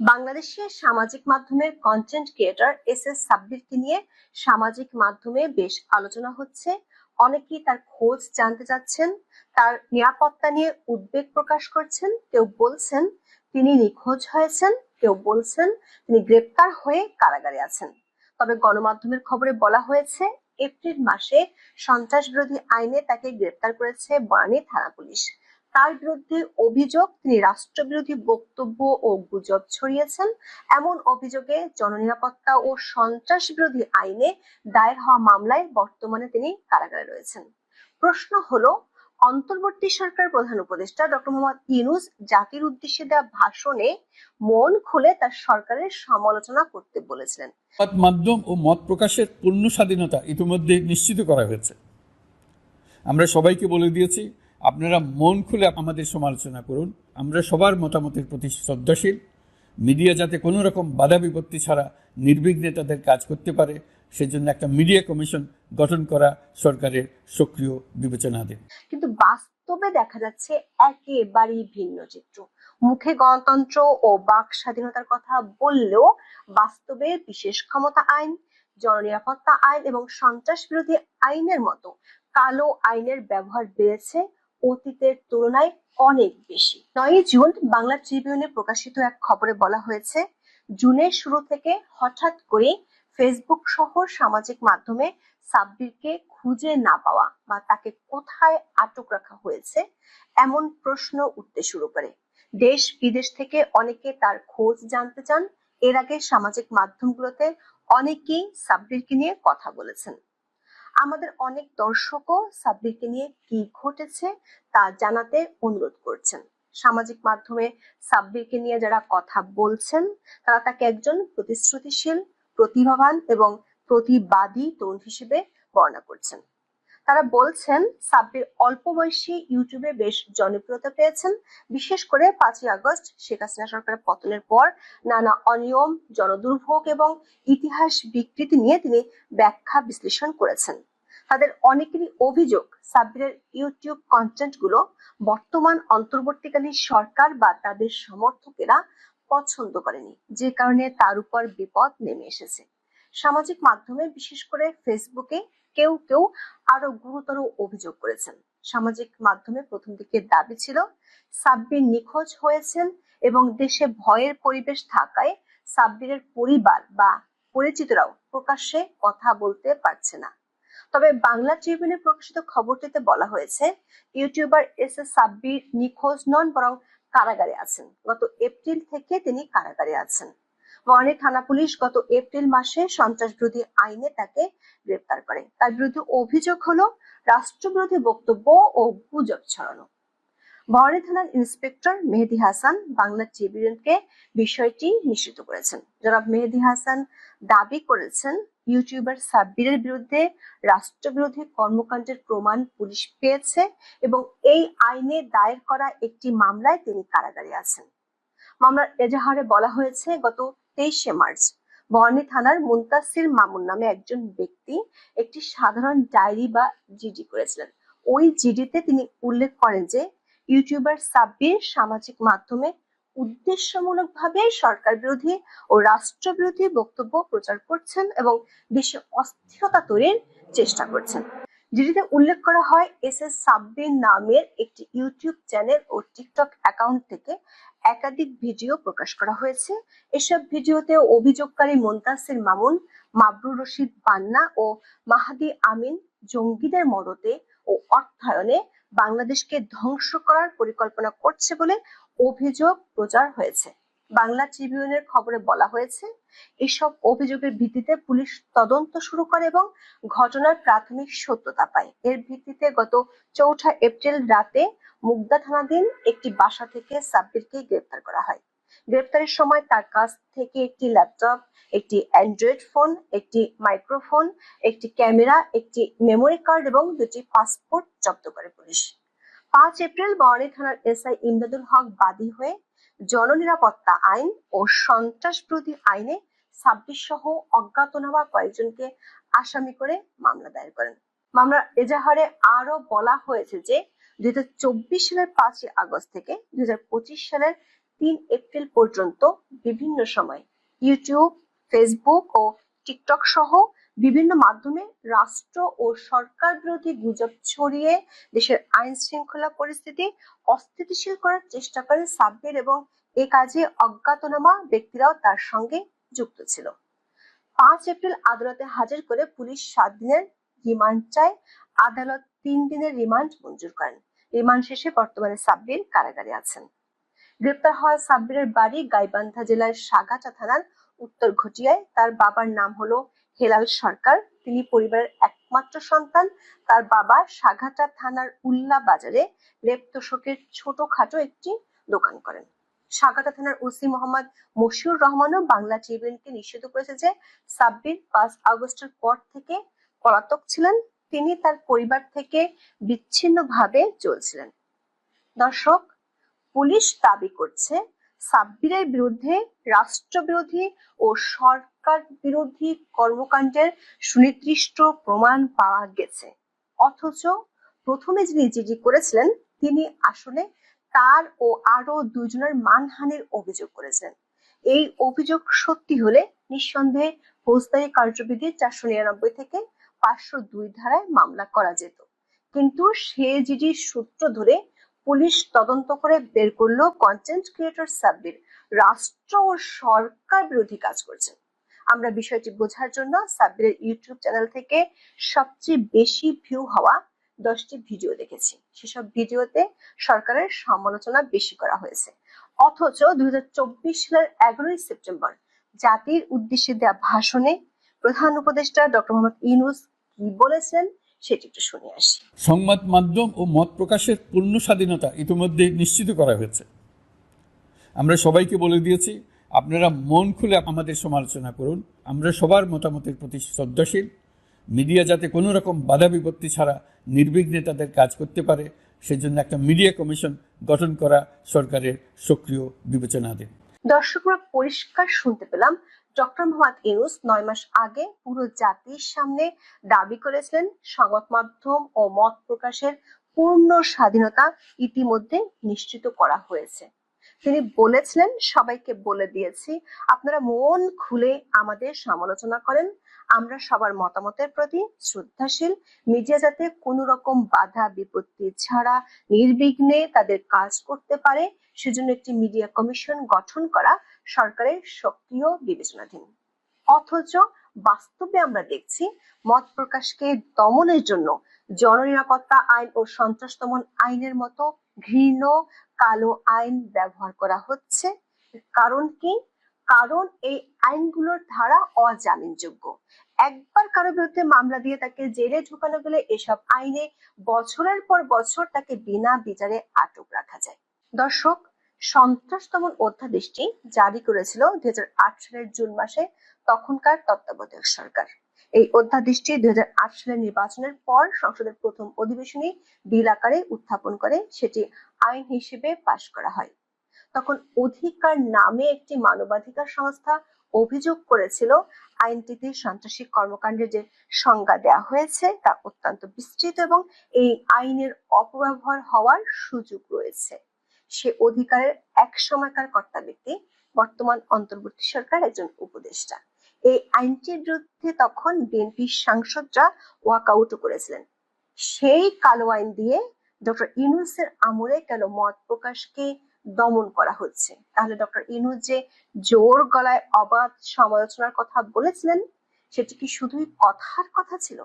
বাংলাদেশের সামাজিক মাধ্যমের কন্টেন্ট ক্রিয়েটর এস এস সাব্বিরকে নিয়ে সামাজিক মাধ্যমে বেশ আলোচনা হচ্ছে। অনেকেই তার খোঁজ জানতে চাচ্ছেন, তার নিরাপত্তা নিয়ে উদ্বেগ প্রকাশ করছেন, কেউ বলছেন তিনি নিখোঁজ হয়েছেন, কেউ বলছেন তিনি গ্রেপ্তার হয়ে কারাগারে আছেন। তবে গণমাধ্যমের খবরে বলা হয়েছে, এপ্রিল মাসে সন্ত্রাস বিরোধী আইনে তাকে গ্রেপ্তার করেছে বনানী থানা পুলিশ। তার বিরুদ্ধে অভিযোগ তিনি রাষ্ট্রবিরোধী বক্তব্য ও গুজব ছড়িয়েছেন। এমন অভিযোগে জননিরাপত্তা ও সন্ত্রাস বিরোধী আইনে দায়ের হওয়া মামলায় বর্তমানে তিনি কারাগারে রয়েছেন। প্রশ্ন হলো, অন্তর্বর্তী সরকার প্রধান উপদেষ্টা ডক্টর মোহাম্মদ ইউনুস জাতির উদ্দেশ্যে দেওয়া ভাষণে মন খুলে তার সরকারের সমালোচনা করতে বলেছিলেন। মাধ্যম ও মত প্রকাশের পূর্ণ স্বাধীনতা ইতিমধ্যে নিশ্চিত করা হয়েছে। আমরা সবাইকে বলে দিয়েছি আপনারা মন খুলে আমাদের সমালোচনা করুন। আমরা সবার মতামতের প্রতি শ্রদ্ধাশীল। মিডিয়া যাতে কোনো রকম বাধা বিপত্তি ছাড়া নির্বিঘ্নে তাদের কাজ করতে পারে, সেজন্য একটা মিডিয়া কমিশন গঠন করা সরকারের সক্রিয় বিবেচনা বিবেচনাধীন কিন্তু বাস্তবে দেখা যাচ্ছে একেবারেই ভিন্ন চিত্র। মুখে গণতন্ত্র ও বাক স্বাধীনতার কথা বললেও বাস্তবে বিশেষ ক্ষমতা আইন, জননিরাপত্তা আইন এবং সন্ত্রাস বিরোধী আইনের মতো কালো আইনের ব্যবহার বেড়েছে অতীতের তুলনায় অনেক বেশি। নয় জুন বাংলা ট্রিবিউনে প্রকাশিত এক খবরে বলা হয়েছে, জুনের শুরু থেকে হঠাৎ করে ফেসবুক সহ সামাজিক মাধ্যমে সাব্বিরকে খুঁজে না পাওয়া বা তাকে কোথায় আটক রাখা হয়েছে এমন প্রশ্ন উঠতে শুরু করে। দেশ বিদেশ থেকে অনেকে তার খোঁজ জানতে চান। এর আগে সামাজিক মাধ্যমগুলোতে অনেকেই সাব্বিরকে নিয়ে কথা বলেছেন। আমাদের অনেক দর্শকও সাব্বিরকে নিয়ে কি ঘটেছে তা জানাতে অনুরোধ করছেন। সামাজিক মাধ্যমে সাব্বিরকে নিয়ে যারা কথা বলছেন, তারা তাকে একজন প্রতিশ্রুতিশীল, প্রতিভাবান এবং প্রতিবাদী তরুণ হিসেবে বর্ণনা করছেন। তারা বলছেন, সাব্বির অল্প বয়সী ইউটিউবে বেশ জনপ্রিয়তা পেয়েছেন। বিশেষ করে পাঁচই আগস্ট শেখ হাসিনা সরকারের পতনের পর নানা অনিয়ম, জনদুর্ভোগ এবং ইতিহাস বিকৃতি নিয়ে তিনি ব্যাখ্যা বিশ্লেষণ করেছেন। তাদের অনেকেরই অভিযোগ, সাব্বিরের ইউটিউব কন্টেন্টগুলো বর্তমান অন্তর্বর্তীকালীন সরকার বা তাদের সমর্থকেরা পছন্দ করেনি, যে কারণে তার উপর বিপদ নেমে এসেছে। সামাজিক মাধ্যমে, বিশেষ করে ফেসবুকে কেউ কেউ আরও গুরুতর অভিযোগ করেছেন। সামাজিক মাধ্যমে প্রথম দিকে দাবি ছিল, সাব্বির নিখোঁজ হয়েছেন এবং দেশে ভয়ের পরিবেশ থাকায় সাব্বিরের পরিবার বা পরিচিতরাও প্রকাশ্যে কথা বলতে পারছে না। তবে বাংলা ট্রিবিউনে প্রকাশিত খবরটিতে বলা হয়েছে, ইউটিউবার এস এস সাব্বির নিখোঁজ নন, বরং কারাগারে আছেন। গত এপ্রিল থেকে তিনি কারাগারে আছেন। বনানী থানা পুলিশ গত এপ্রিল মাসে সন্ত্রাস বিরোধী আইনে তাকে গ্রেপ্তার করে। তার বিরুদ্ধে অভিযোগ হলো রাষ্ট্রবিরোধী বক্তব্য ও গুজব ছড়ানো। বনানী থানার ইন্সপেক্টর মেহেদি হাসান বাংলা ট্রিবিউনকে বিষয়টি নিশ্চিত করেছেন। জনাব মেহেদি হাসান দাবি করেছেন, ইউটিউবার সাব্বিরের বিরুদ্ধে রাষ্ট্রবিরোধী কর্মকাণ্ডের প্রমাণ পুলিশ পেয়েছে এবং এই আইনে দায়ের করা একটি মামলায় তিনি কারাগারে আছেন। মামলার এজাহারে বলা হয়েছে, গত তেইশে মার্চ বর্ণী থানার মুন্তাসির মামুন নামে একজন ব্যক্তি একটি সাধারণ ডায়েরি বা জিডি করেছিলেন। ওই জিডিতে তিনি উল্লেখ করেন যে, ইউটিউবার সাব্বির সামাজিক মাধ্যমে উদ্দেশ্যমূলকভাবে সরকার বিরোধী ও রাষ্ট্রবিরোধী বক্তব্য প্রচার করছেন এবং দেশে অস্থিরতা তৈরির চেষ্টা করছেন। যেটিতে উল্লেখ করা হয়, এস এস সাব্বির নামের একটি ইউটিউব চ্যানেল ও টিকটক অ্যাকাউন্ট থেকে একাধিক ভিডিও প্রকাশ করা হয়েছে। এসব ভিডিওতে অভিযোগকারী মোন্তাসির মামুন মাবরুর রশিদ পান্না ও মাহাদি আমিন জঙ্গিদের মদতে ও অর্থায়নে বাংলাদেশকে ধ্বংস করার পরিকল্পনা করছে বলে অভিযোগ প্রচার হয়েছে। বাংলা ট্রিবিউনের খবরে বলা হয়েছে, এসব অভিযোগের ভিত্তিতে পুলিশ তদন্ত শুরু করে এবং ঘটনার প্রাথমিক সত্যতা পায়। এর ভিত্তিতে গত চৌঠা এপ্রিল রাতে মুগদা থানাধীন একটি বাসা থেকে সাব্বিরকে গ্রেপ্তার করা হয়। গ্রেপ্তারের সময় তার কাছ থেকে একটি ল্যাপটপ, একটি অ্যান্ড্রয়েড ফোন, একটি মাইক্রোফোন, একটি ক্যামেরা, একটি মেমোরি কার্ড এবং দুটি পাসপোর্ট জব্দ করে পুলিশ। পাঁচ এপ্রিল বর্ণী থানার এসআই ইমদাদুল হক বাদী হয়ে জননিরাপত্তা আইন ও সন্ত্রাস বিরোধী আইনে ছাব্বিশ সহ অজ্ঞাতনামা কয়েকজনকে আসামি করে মামলা দায়ের করেন। মামলার এজাহারে আরও বলা হয়েছে যে দুই হাজার চব্বিশ সালের পাঁচই আগস্ট থেকে দুই সালের তিন এপ্রিল পর্যন্ত বিভিন্ন সময় ইউটিউব, ফেসবুক ও টিকটক সহ বিভিন্ন মাধ্যমে রাষ্ট্র ও সরকার বিরোধী গুজব ছড়িয়ে দেশের আইন শৃঙ্খলা পরিস্থিতি অস্থিতিশীল করার চেষ্টা করে সাব্বির এবং এ কাজে অজ্ঞাতনামা ব্যক্তিরাও তার সঙ্গে যুক্ত ছিল। পাঁচ এপ্রিল আদালতে হাজির করে পুলিশ সাত দিনের রিমান্ড চায়। আদালত তিন দিনের রিমান্ড মঞ্জুর করেন। রিমান্ড শেষে বর্তমানে সাব্বির কারাগারে আছেন। গ্রেপ্তার হওয়া সাব্বিরের বাড়ি গাইবান্ধা জেলার সাগাচা থানার উত্তর ঘটিয়ায় তার বাবার নাম হলো হেলাল সরকার। তিনি পরিবারের একমাত্র সন্তান। তার বাবা সাঘাটা থানার উল্লা বাজারে লেপ তোষকের ছোটখাটো একটি দোকান করেন। সাগাটা থানার ওসি মোহাম্মদ মশিউর রহমানও বাংলা ট্রিবিউনকে নিশ্চিত করেছে যে সাব্বির পাঁচ আগস্টের পর থেকে পলাতক ছিলেন। তিনি তার পরিবার থেকে বিচ্ছিন্নভাবে চলছিলেন। দর্শক, পুলিশ দাবি করছে, সাব্বিরের বিরুদ্ধে রাষ্ট্রবিরোধী ও সরকার বিরোধী কর্মকাণ্ডের সুনির্দিষ্ট প্রমাণ পাওয়া গেছে। অথচ প্রথমে যিনি জিডি করেছিলেন, তিনি আসলে তার ও আরও দুজনের মানহানির অভিযোগ করেছেন এই অভিযোগ সত্যি হলে নিঃসন্দেহে ফৌজদারি কার্যবিধি চারশো নিরানব্বই থেকে পাঁচশো দুই ধারায় মামলা করা যেত। কিন্তু সে জিডির সূত্র ধরে পুলিশ তদন্ত করে বের করল কন্টেন্ট ক্রিয়েটর সাব্বির। রাষ্ট্র ও সরকার বিরোধী কাজ করছেন আমরা বিষয়টি বোঝার জন্য সাব্বিরের ইউটিউব চ্যানেল থেকে সবচেয়ে বেশি ভিউ হওয়া দশটি ভিডিও দেখেছি। সেসব ভিডিওতে সরকারের সমালোচনা বেশি করা হয়েছে। অথচ দুই হাজার চব্বিশ সালের এগারোই সেপ্টেম্বর জাতির উদ্দেশ্যে দেওয়া ভাষণে প্রধান উপদেষ্টা ডক্টর মোহাম্মদ ইউনুস কি বলেছেন সেটি একটু শুনে আসি। সংবাদ মাধ্যম ও মত প্রকাশের পূর্ণ স্বাধীনতা ইতিমধ্যে নিশ্চিত করা হয়েছে। আমরা সবাইকে বলে দিয়েছি আপনারা মন খুলে আমাদের সমালোচনা করুন। আমরা সবার মতামতের প্রতি শ্রদ্ধাশীল। মিডিয়া যাতে কোনো রকম বাধা বিপত্তি ছাড়া নির্বিঘ্নে তাদের কাজ করতে পারে সেজন্য একটা মিডিয়া কমিশন গঠন করা সরকারের সক্রিয় বিবেচনাধীন। দর্শকরা পরিষ্কার শুনতে পেলাম ডক্টর মোহাম্মদ ইউস নয় মাস আগে পুরো জাতির সামনে দাবি করেছিলেন সংবাদ মাধ্যম ও মত প্রকাশের পূর্ণ স্বাধীনতা ইতিমধ্যে নিশ্চিত করা হয়েছে। তিনি বলেছিলেন, সবাইকে বলে দিয়েছি, আপনারা মন খুলে আমাদের সমালোচনা করেন আমরা সবার মতামতের প্রতি শ্রদ্ধাশীল। মিডিয়া যাতে কোনো রকম বাধা, বিপত্তি ছাড়া নির্বিঘ্নে তাদের কাজ করতে পারে, সেজন্য একটি মিডিয়া কমিশন গঠন করা সরকারের সক্রিয় বিবেচনাধীন। অথচ বাস্তবে আমরা দেখছি, মত প্রকাশকে দমনের জন্য জননিরাপত্তা আইন ও সন্ত্রাস দমন আইনের মতো ঘৃণ কালো আইন ব্যবহার করা হচ্ছে। কারণ কি? কারণ এই আইনগুলোর ধারা অজামিনযোগ্য। একবার কারও বিরুদ্ধে মামলা দিয়ে তাকে জেলে ঢুকানো গেলে এসব আইনে বছরের পর বছর তাকে বিনা বিচারে আটক রাখা যায়। দর্শক সন্ত্রাস দমন অধ্যাদেশটি জারি করেছিল দুই হাজার আট সালের জুন মাসে তখনকার তত্ত্বাবধায়ক সরকার। এই অধ্যাদেশটি দুই হাজার আট সালের নির্বাচনের পর সংসদের প্রথম অধিবেশনে বিল আকারে উত্থাপন করে, সেটি আইন হিসেবে পাশ করা হয়। তখন অধিকার নামে একটি মানবাধিকার সংস্থা অভিযোগ করেছিল। আইনটিতে সন্ত্রাসী কর্মকাণ্ডের যে সংজ্ঞা দেওয়া হয়েছে তা অত্যন্ত বিস্তৃত এবং এই আইনের অপব্যবহার হওয়ার সুযোগ রয়েছে। সে অধিকারের এক সময়কার কর্তা ব্যক্তি, বর্তমান অন্তর্বর্তী সরকার একজন উপদেষ্টা। এই আইনটির বিরুদ্ধে তখন বিএনপির সাংসদরা ওয়াকআউট করেছিলেন। সেই কালো আইন দিয়ে ডক্টর ইউনুসের আমলে কেন মত প্রকাশকে দমন করা হচ্ছে। তাহলে ডক্টর ইনুজ যে জোর গলায় অবাধ সমালোচনার কথা বলেছিলেন, সেটি কি শুধুই কথার কথা ছিল?